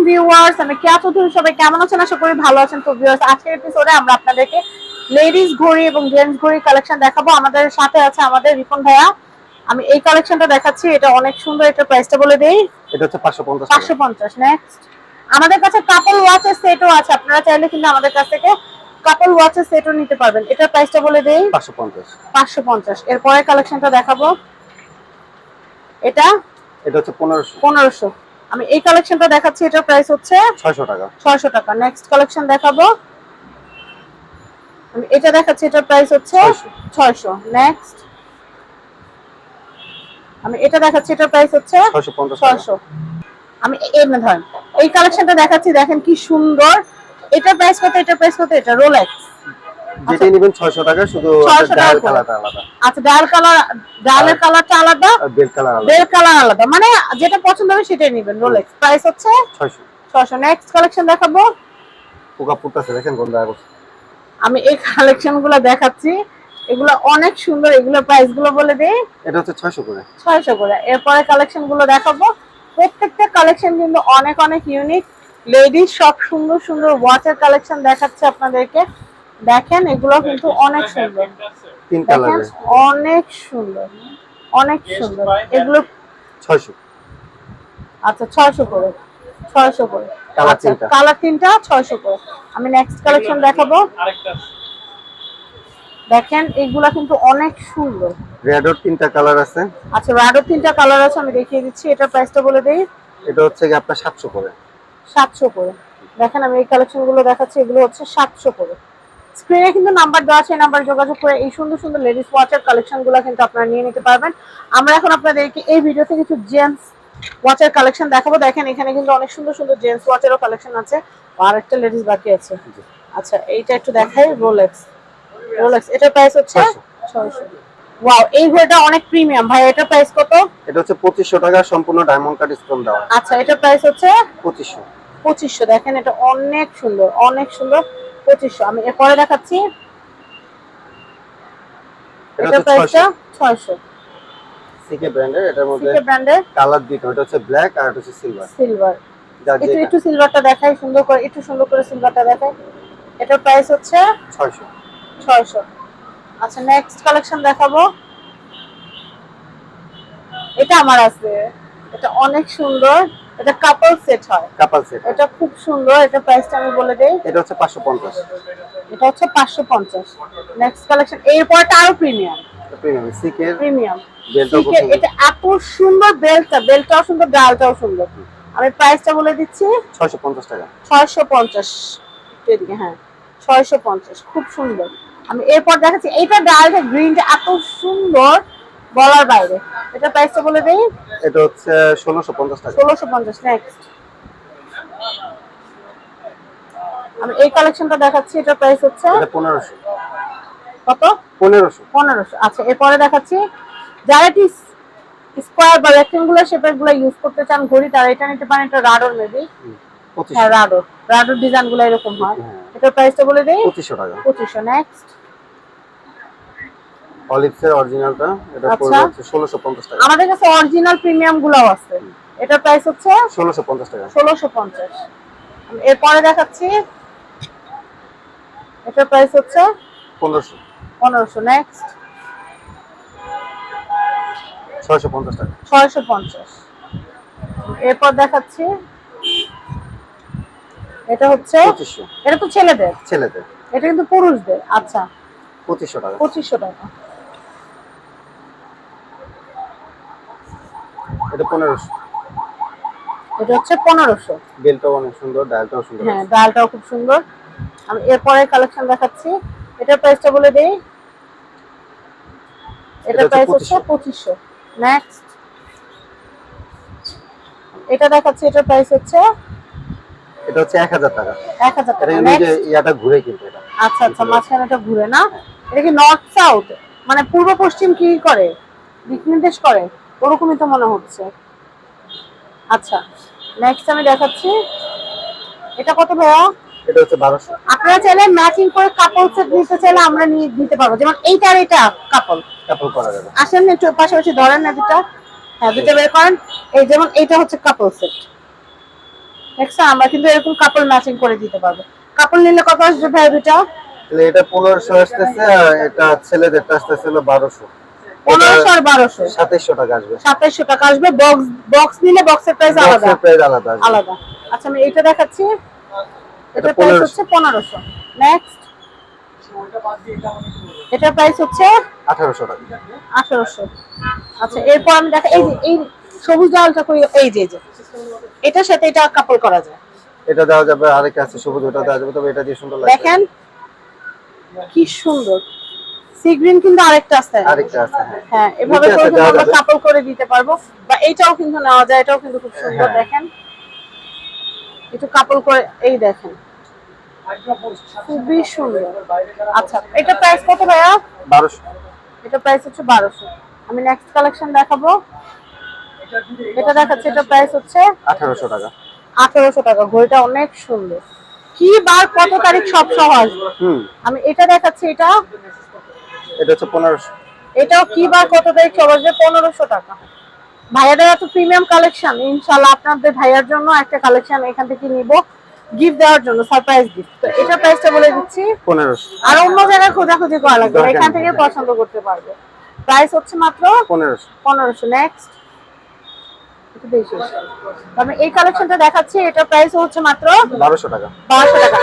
আলাইকুম ভিউয়ার্স আমি কেয়া চৌধুরী সবাই কেমন আছেন? আশা করি ভালো আছেন। তো ভিউয়ার্স আজকের এপিসোডে আমরা আপনাদেরকে লেডিস ঘড়ি এবং জেন্টস ঘড়ি কালেকশন দেখাবো। আমাদের সাথে আছে আমাদের রিপন ভাইয়া। আমি এই কালেকশনটা দেখাচ্ছি এটা অনেক সুন্দর এটা প্রাইসটা বলে দেই। এটা হচ্ছে পাঁচশো পঞ্চাশ পাঁচশো পঞ্চাশ নেক্সট আমাদের কাছে কাপল ওয়াচের সেটও আছে আপনারা চাইলে কিন্তু আমাদের কাছ থেকে কাপল ওয়াচের সেটও নিতে পারবেন। এটার প্রাইসটা বলে দেই। পাঁচশো পঞ্চাশ। পাঁচশো পঞ্চাশ এরপরে কালেকশনটা দেখাবো। এটা এটা হচ্ছে পনেরোশো। পনেরোশো। আমি এই কালেকশনটা দেখাচ্ছি এটার প্রাইস হচ্ছে ছয়শো টাকা। ছয়শো টাকা। নেক্সট কালেকশন দেখাবো। আমি এটা দেখাচ্ছি এটার প্রাইস হচ্ছে 600 ছয়শো। নেক্সট আমি এটা দেখাচ্ছি এটার প্রাইস হচ্ছে ছয়শো পঞ্চাশ টাকা। ছয়শো। আমি এ- এই ধরেন এই কালেকশনটা দেখাচ্ছি দেখেন কি সুন্দর। এটার প্রাইস কত এটার প্রাইস কত এটা রোলেক্স নেবেন ছয়শো টাকা শুধু 600 টাকা ডায়াল করে। কালারটা আলাদা। আচ্ছা ডায়াল কালার ডায়ালের কালারটা আলাদা? আর বেল কালার আলাদা। বেল কালার আলাদা। মানে যেটা পছন্দ হবে সেটাই নেবেন রোলেক্স প্রাইস হচ্ছে? ছয়শো। ছয়শো। নেক্সট কালেকশন দেখাবো? পোকা দেখেন কোন দেখা করছে। আমি এই কালেকশনগুলো দেখাচ্ছি। এগুলো অনেক সুন্দর এগুলো প্রাইসগুলো বলে দিই। এটা হচ্ছে ছয়শো করে। ছয়শো করে। এরপরে কালেকশনগুলো দেখাবো। প্রত্যেকটা কালেকশন কিন্তু অনেক অনেক ইউনিক লেডিস সব সুন্দর সুন্দর ওয়াচের কালেকশন দেখাচ্ছে আপনাদেরকে। দেখেন এগুলো কিন্তু অনেক সুন্দর। তিন কালারের। অনেক সুন্দর অনেক সুন্দর। এগুলো ছয়শো। আচ্ছা ছয়শো করে ছয়শো করে। Colour আচ্ছা তিনটা। কালার তিনটা ছয়শো করে। আমি নেক্সট কালেকশন দেখাবো। দেখেন এগুলা কিন্তু অনেক সুন্দর। রেডর তিনটা কালার আছে। আচ্ছা রাডো তিনটা কালার আছে আমি দেখিয়ে দিচ্ছি এটা প্রাইসটা বলে দিই। এটা হচ্ছে কি আপনার সাতশো করে। সাতশো করে। দেখেন আমি এই কালেকশনগুলো দেখাচ্ছি এগুলো হচ্ছে সাতশো করে। স্ক্রিনে কিন্তু নাম্বার দেওয়া আছে নাম্বার যোগাযোগ করে এই সুন্দর সুন্দর লেডিস ওয়াচের কালেকশনগুলো কিন্তু আপনারা নিয়ে নিতে পারবেন। আমরা এখন আপনাদেরকে এই ভিডিওতে কিছু জেন্টস ওয়াচের কালেকশন দেখাবো। দেখেন এখানে কিন্তু অনেক সুন্দর সুন্দর জেন্টস ওয়াচেরও কালেকশন আছে। আর একটা লেডিস বাকি আছে। আচ্ছা এইটা একটু দেখাই রোলেক্স রোলেক্স এটার প্রাইস হচ্ছে ছয়শো। ওয়াও এই ঘড়িটা অনেক প্রিমিয়াম ভাই এটার প্রাইস কত? এটা হচ্ছে পঁচিশশো টাকা সম্পূর্ণ ডায়মন্ড কাট স্টোন দেওয়া। আচ্ছা এটার প্রাইস হচ্ছে? পঁচিশশো। পঁচিশশো। দেখেন এটা অনেক সুন্দর অনেক সুন্দর। পঁচিশশো। আমি এরপরে দেখাচ্ছি। এটা এটা প্রাইসটা ছয়শো। ছয়শো। সিকে ব্র্যান্ডের এটার মধ্যে সিকে ব্র্যান্ডের কালার দুটো এটা হচ্ছে ব্ল্যাক আর এটা হচ্ছে সিলভার সিলভার একটু একটু সিলভারটা দেখাই সুন্দর করে একটু সুন্দর করে সিলভারটা দেখাই। এটার প্রাইস হচ্ছে ছয়শো। ছয়শো। আচ্ছা নেক্সট কালেকশন দেখাবো। এটা আমার আছে। এটা অনেক সুন্দর। এটা কাপল সেট হয়। কাপাল সেট এটা খুব সুন্দর এটা প্রাইসটা আমি বলে দেই। এটা হচ্ছে পাঁচশো পঞ্চাশ। এটা হচ্ছে পাঁচশো পঞ্চাশ। নেক্সট কালেকশন এরপরটা আরও প্রিমিয়াম প্রিমিয়াম সিকের প্রিমিয়াম এটা এত সুন্দর বেলটা বেলটাও সুন্দর ডালটাও সুন্দর। আমি প্রাইসটা বলে দিচ্ছি। ছয়শো পঞ্চাশ টাকা। ছয়শো পঞ্চাশ। এদিকে হ্যাঁ ছয়শো পঞ্চাশ খুব সুন্দর। আমি এরপর দেখাচ্ছি এইটা ডালটা গ্রিনটা এত সুন্দর। বলার বাইরে। এটা প্রাইসটা বলে দেই। এটা হচ্ছে ষোলোশো পঞ্চাশ টাকা। ষোলোশো পঞ্চাশ নেক্সট আমি এই কালেকশনটা দেখাচ্ছি এটা প্রাইস হচ্ছে এটা পনেরোশো। কত? পনেরোশো। পনেরোশো। আচ্ছা এরপরে দেখাচ্ছি যারা একটি স্কোয়ার বা রেক্টেঙ্গুলার শেপেরগুলো ইউজ করতে চান ঘড়ি তারা এটা নিতে পারেন এটা রাডোর মেবি হ্যাঁ রাডোর রাডোর ডিজাইনগুলো এরকম হয়। এটা প্রাইসটা বলে দেই পঁচিশশো টাকা। পঁচিশশো নেক্সট অলিভসের অরিজিনালটা এটা আচ্ছা। পড়বে হচ্ছে ষোলোশো পঞ্চাশ টাকা। আমাদের কাছে অরিজিনাল প্রিমিয়াম গুলাও আছে। এটার প্রাইস হচ্ছে ষোলোশো পঞ্চাশ টাকা। ষোলোশো পঞ্চাশ। এরপরে দেখাচ্ছি। এটার প্রাইস হচ্ছে পনেরোশো। পনেরোশো। নেক্সট ছয়শো পঞ্চাশ টাকা। ছয়শো পঞ্চাশ। এরপর দেখাচ্ছি। এটা হচ্ছে এটা তো ছেলেদের। ছেলেদের। এটা কিন্তু পুরুষদের। আচ্ছা। পঁচিশশো টাকা। পঁচিশশো টাকা। এটা পনেরোশো। এটা হচ্ছে পনেরোশো। বেলটাও অনেক সুন্দর ডায়ালটাও সুন্দর হ্যাঁ ডালটাও খুব সুন্দর। আমি এরপরে কালেকশন দেখাচ্ছি। এটার প্রাইসটা বলে দেই। এটা প্রাইস হচ্ছে নেক্সট এটা দেখাচ্ছি এটার প্রাইস হচ্ছে এটা টাকা। এটা। ইয়াটা ঘুরে কিন্তু এটা। আচ্ছা আচ্ছা মাঝখানে এটা ঘুরে না। এটা কি নর্থ সাউথ মানে পূর্ব পশ্চিম কি করে? দিক নির্দেশ করে। ওরকমই তো মনে হচ্ছে। আচ্ছা নেক্সট আমি দেখাচ্ছি। এটা কত ভাইয়া? এটা হচ্ছে বারোশো। আপনারা চাইলে ম্যাচিং করে কাপল সেট নিতে চাইলে আমরা নিয়ে দিতে পারব। যেমন এইটা আর এটা কাপল কাপড় করা যাবে। আসেন একটু পাশাপাশি ধরেন না দুটা হ্যাঁ দুটা বের করেন। এই যেমন এইটা হচ্ছে কাপল সেট নেক্সট আমরা কিন্তু এরকম কাপড় ম্যাচিং করে দিতে পারব। কাপড় নিলে কত আসবে ভাই দুটা তাহলে এটা পনেরোশো আসতেছে আর এটা ছেলেদেরটা আসতেছে হলো বারোশো। পনেরোশো আর বারোশো। সাতাইশশো টাকা আসবে। সাতাইশশো টাকা আসবে। বক্স বক্স নিলে বক্সের প্রাইস আলাদা। প্রাইস আলাদা আলাদা। আচ্ছা আমি এটা দেখাচ্ছি। এটা এটা প্রাইস হচ্ছে পনেরোশো। নেক্সট এটার প্রাইস হচ্ছে আঠারোশো টাকা। আঠারোশো। আচ্ছা এরপর আমি দেখা এই যে এই সবুজ ডালটা করি এই যে যে। এটার সাথে এটা কাপড় করা যায়। এটা দেওয়া যাবে আরেকটা আছে সবুজ ওটা দেওয়া যাবে তবে এটা দিয়ে সুন্দর লাগবে। দেখেন। কি সুন্দর। সি গ্রিন কিন্তু আরেকটা আছে। আরেকটা আছে হ্যাঁ। এভাবে করে কিন্তু আমরা যাবে। করে দিতে পারব। বা এইটাও কিন্তু নেওয়া যায় এটাও কিন্তু খুব সুন্দর। দেখেন। একটু কাপড় করে এই দেখেন। খুবই সুন্দর। আচ্ছা এটা প্রাইস কত ভাইয়া? বারোশো। এটা প্রাইস হচ্ছে বারোশো। আমি নেক্সট কালেকশন দেখাবো। এটা দেখাচ্ছে এটা প্রাইস হচ্ছে আঠারোশো টাকা। আঠারোশো টাকা। ঘড়িটা অনেক সুন্দর। কি বার কত তারিখ সব সহ আসবে? আমি এটা দেখাচ্ছি এটা এটা হচ্ছে পনেরোশো। এটাও কি কত তারিখ আসবে পনেরোশো টাকা। ভাইয়াদের এত প্রিমিয়াম কালেকশন ইনশাল্লাহ আপনাদের ভাইয়ার জন্য একটা কালেকশন এখান থেকে নিব গিফট দেওয়ার জন্য সারপ্রাইজ গিফট তো এটা প্রাইসটা বলে দিচ্ছি। পনেরোশো। আর অন্য জায়গায় খোঁজাখুঁজি করা লাগবে এখান থেকে পছন্দ করতে পারবে। প্রাইস হচ্ছে মাত্র পনেরোশো। পনেরোশো। নেক্সট আমি এই কালেকশনটা দেখাচ্ছি এটা প্রাইস হচ্ছে মাত্র বারোশো টাকা। বারোশো টাকা।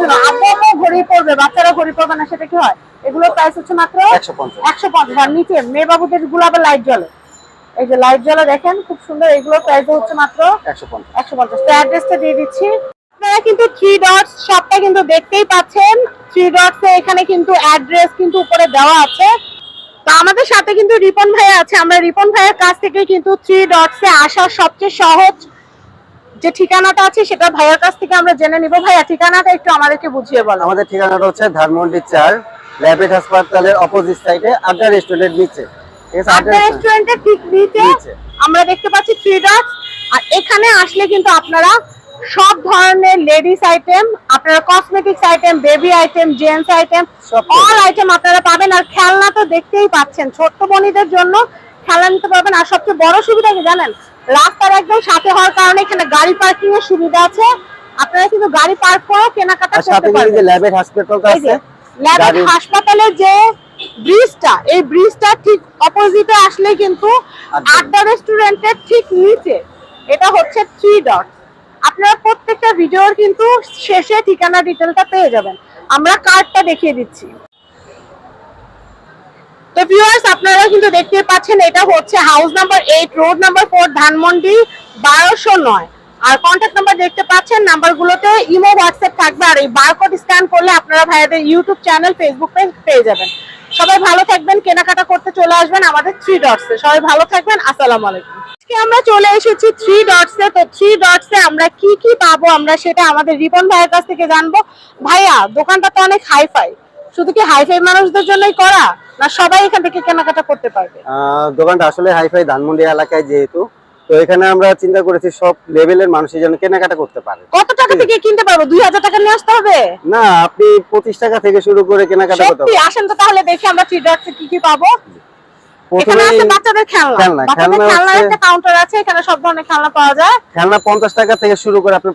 জন্য। আব্বু আম্মু ঘড়ি পড়বে বাচ্চারা পড়বে না সেটা কি হয়? এগুলোর প্রাইস হচ্ছে মাত্র একশো পঞ্চাশ। আর নিচে মেয়ে বাবুদেরগুলো আবার লাইট জ্বলে। এই যে লাইট জ্বলে দেখেন খুব সুন্দর এগুলোর প্রাইস হচ্ছে মাত্র একশো পঞ্চাশ। তো অ্যাড্রেসটা দিয়ে দিচ্ছি। আপনারা কিন্তু থ্রি ডটস শপটা কিন্তু দেখতেই পাচ্ছেন। থ্রি ডটস এখানে কিন্তু অ্যাড্রেস কিন্তু উপরে দেওয়া আছে। তো আমাদের সাথে কিন্তু রিপন ভাই আছে। আমরা রিপন ভাইয়ের কাছ থেকে কিন্তু থ্রি ডটস এ আসার সবচেয়ে সহজ যে ঠিকানাটা আছে সেটা ভাইয়ের কাছ থেকে আমরা জেনে নিব। ভাইয়া ঠিকানাটা একটু আমাদেরকে বুঝিয়ে বলো। আমাদের ঠিকানাটা হচ্ছে ধানমন্ডি চার ল্যাবেট হাসপাতালের অপোজিট সাইডে আড্ডা রেস্টুরেন্টের নিচে। আড্ডা রেস্টুরেন্টের ঠিক নিচে। আমরা দেখতে পাচ্ছি থ্রি ডটস আর এখানে আসলে কিন্তু আপনারা সব ধরনের লেডিস আইটেম আপনারা cosmetics item baby item gents item all item আপনারা পাবেন। আর খেলনা তো দেখতেই পাচ্ছেন ছোট্ট বোনীদের জন্য খেলা নিতে পারবেন। আর সবচেয়ে বড় সুবিধা কি জানেন? রাস্তার একদম সাথে হওয়ার কারণে এখানে গাড়ি পার্কিং এর সুবিধা আছে। আপনারা কিন্তু গাড়ি পার্ক করে কেনাকাটা করতে পারবেন। ল্যাবেট হাসপাতালটা আছে যে ব্রিজটা এই ব্রিজটা ঠিক অপোজিটে আসলে কিন্তু আড্ডা। আড্ডা রেস্টুরেন্টের ঠিক নিচে। এটা হচ্ছে থ্রি ডট আপনারা প্রত্যেকটা ভিডিওর কিন্তু শেষে ঠিকানা ডিটেলটা পেয়ে যাবেন। আমরা কার্ডটা দেখিয়ে দিচ্ছি। তো ভিউয়ার্স আপনারা কিন্তু দেখতে পাচ্ছেন, এটা হচ্ছে house number eight road number four Dhanmondi বারোশো নয়। আর কন্ট্যাক্ট নাম্বার দেখতে পাচ্ছেন, নাম্বারগুলোতে ইমো হোয়াটসঅ্যাপ থাকবে, আর এই বারকোড স্ক্যান করলে আপনারা ভাইয়াদের ইউটিউব চ্যানেল ফেসবুক পেজ পেয়ে যাবেন। সবাই ভালো থাকবেন, কেনাকাটা করতে চলে আসবেন আমাদের থ্রি ডটসে সবাই ভালো থাকবেন, আসসালামু আলাইকুম। আজকে আমরা চলে এসেছি থ্রি ডটসে তো থ্রি ডটসে আমরা কি কি পাবো আমরা সেটা আমাদের রিপন ভাইয়ের কাছ থেকে জানব। ভাইয়া, দোকানটা তো অনেক হাইফাই শুধু কি হাইফাই মানুষদের জন্যই করা? না সবাই এখান থেকে কেনাকাটা করতে পারবে? দোকানটা আসলে হাইফাই ধানমন্ডি এলাকায় যেহেতু তো এখানে আমরা চিন্তা করেছি সব লেভেলের মানুষের জন্য কেনাকাটা করতে পারে। কত টাকা থেকে কিনতে পারব? দুই হাজার টাকা নিয়ে আসতে হবে? না আপনি পঁচিশ টাকা থেকে শুরু করে কেনাকাটা করতে আসেন তো তাহলে দেখি আমরা ফিডব্যাক কি কি পাবো। এখানে আছে বাচ্চাদের খেলনা। খেলনা, বাচ্চাদের খেলনার একটা কাউন্টার আছে এখানে সব ধরনের খেলনা পাওয়া যায়। খেলনা টাকা থেকে শুরু করে আপনি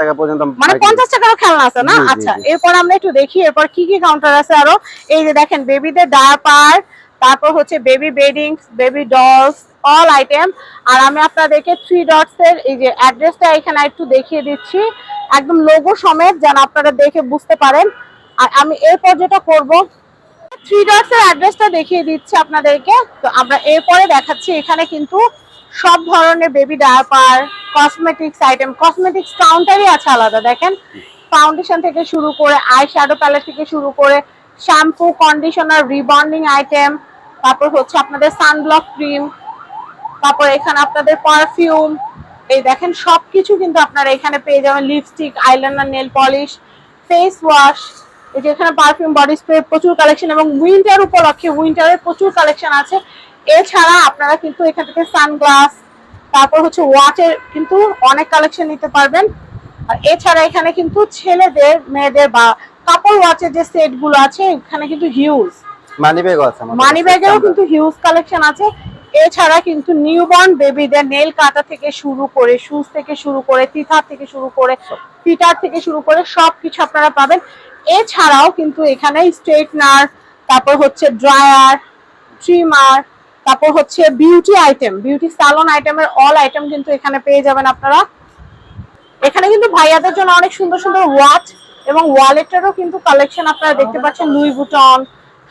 টাকা পর্যন্ত মানে টাকারও খেলনা আছে না? আচ্ছা এরপর আমরা একটু দেখি এরপর কি কি কাউন্টার আছে আরও? এই যে দেখেন বেবিদের ডায়াপার তারপর হচ্ছে baby beddings baby dolls all item আর আমি আপনাদেরকে থ্রি ডটস এর এই যে অ্যাড্রেসটা এখানে একটু দেখিয়ে দিচ্ছি। একদম লোগো সমেত যেন আপনারা দেখে বুঝতে পারেন। আর আমি এরপর যেটা করব থ্রি ডটস এর অ্যাড্রেসটা দেখিয়ে দিচ্ছি আপনাদেরকে। তো আমরা এরপরে দেখাচ্ছি এখানে কিন্তু সব ধরনের baby diaper cosmetics item cosmetics কাউন্টারই আছে আলাদা, দেখেন। ফাউন্ডেশন থেকে শুরু করে আই শ্যাডো প্যালেট থেকে শুরু করে শ্যাম্পু কন্ডিশনার রিবন্ডিং আইটেম তারপর হচ্ছে আপনাদের সানব্লক ক্রিম তারপর এখানে আপনাদের পারফিউম এই দেখেন সবকিছু কিন্তু আপনারা এখানে পেয়ে যাবেন lipstick eyeliner nail polish face wash এই যে এখানে পারফিউম বডি স্প্রে প্রচুর কালেকশন এবং উইন্টার উপলক্ষে উইন্টারের প্রচুর কালেকশন আছে। এছাড়া আপনারা কিন্তু এখান থেকে সানগ্লাস তারপর হচ্ছে ওয়াচের কিন্তু অনেক কালেকশন নিতে পারবেন। আর এছাড়া এখানে কিন্তু ছেলেদের মেয়েদের বা কাপড় ওয়াচের যে সেটগুলো আছে এখানে কিন্তু হিউজ মানি ব্যাগও আছে মানি। ব্যাগেরও কিন্তু হিউজ কালেকশন আছে। এছাড়া কিন্তু নিউবর্ন বেবিদের নেল কাটা থেকে শুরু করে শুজ থেকে শুরু করে তিথার থেকে শুরু করে ফিটার থেকে শুরু করে সবকিছু আপনারা পাবেন। এছাড়াও কিন্তু এখানে স্ট্রেটনার, তারপর হচ্ছে ড্রায়ার, ট্রিমার, তারপর হচ্ছে বিউটি আইটেম, বিউটি সালন আইটেমের অল আইটেম কিন্তু এখানে পেয়ে যাবেন আপনারা। এখানে কিন্তু ভাইয়াদের জন্য অনেক সুন্দর সুন্দর ওয়াচ এবং ওয়ালেটেরও কিন্তু কালেকশন আপনারা দেখতে পাচ্ছেন, লুই বুটন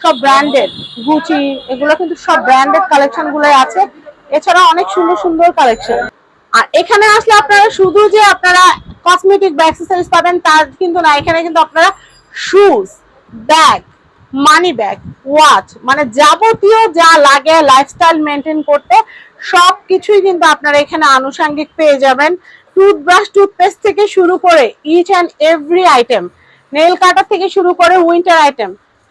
সব ব্র্যান্ডেড, গুচি, এগুলো কিন্তু সব ব্র্যান্ডেড কালেকশনগুলো আছে। এছাড়া অনেক সুন্দর সুন্দর কালেকশন। আর এখানে আসলে আপনারা শুধু যে আপনারা কসমেটিক বা অ্যাক্সেসরিজ পাবেন তার কিন্তু না, এখানে কিন্তু আপনারা shoes bag money bag watch মানে যাবতীয় যা লাগে লাইফস্টাইল মেনটেন করতে সব কিছুই কিন্তু আপনারা এখানে আনুষাঙ্গিক পেয়ে যাবেন। টুথব্রাশ টুথপেস্ট থেকে শুরু করে each and every item nail cutter থেকে শুরু করে উইন্টার আইটেম